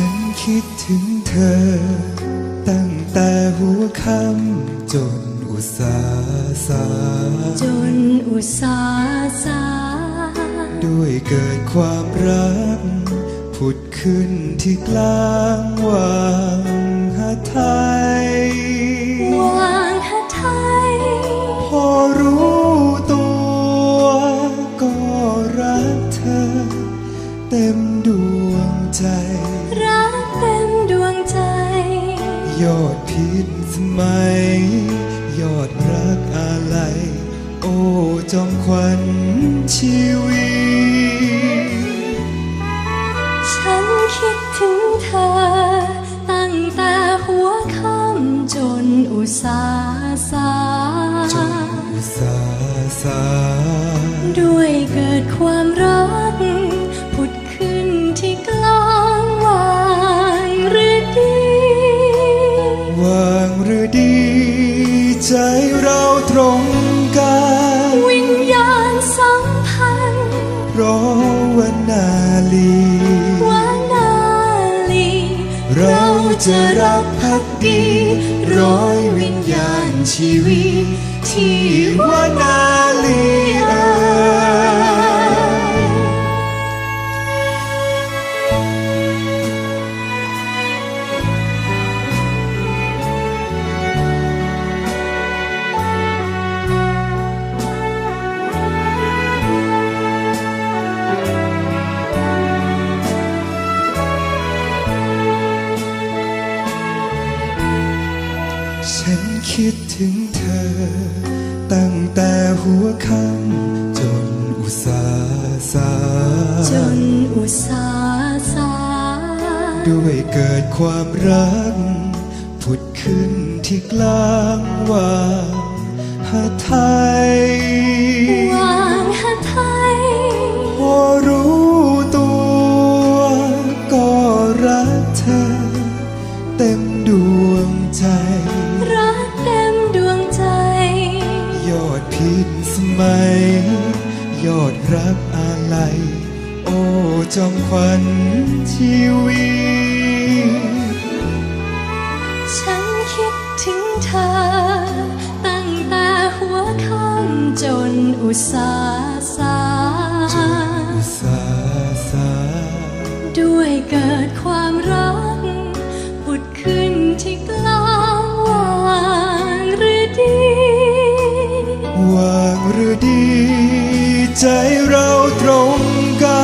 ฉันคิดถึงเธอ ตั้งแต่หัวค่ำจนอุตสาสาจนอุตสาสาด้วยเกิดความรัก ผุดขึ้นที่กลางวัน วงใจ รักเต็มดวงใจ ยอดพิษสมัย ยอดรักอะไร โอ้จอมขวัญชีวิต ฉันคิดถึงเธอ ตั้งแต่หัวค่ำจนอุตสาสาจนอุตสาสา เราตรงกันวิญญาณสัมพันธ์เพราะว่านาลีวานาลี เราจะรักพักดีร้อยวิญญาณชีวิต ที่ว่านาลีเอ่ย คิดถึงเธอ ตั้งแต่หัวค่ำจนอุตสาสาจนอุตสาสาด้วยเกิดความรัก ผุดขึ้นที่กลางวางหาไทยว ยอดรักอะไรโอ้จอมขวัญชีวิต ฉันคิดถึงเธอ ตั้งแต่หัวค่ำจนอุตสาสา ใจเราตรงกั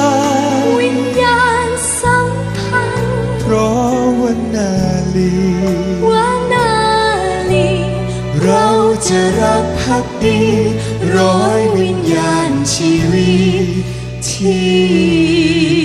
นวิญญาณสัมพันธ์เพราะว่านาลีวานาลีเราจะรักพักดี ร้อยวิญญาณชีวิตที่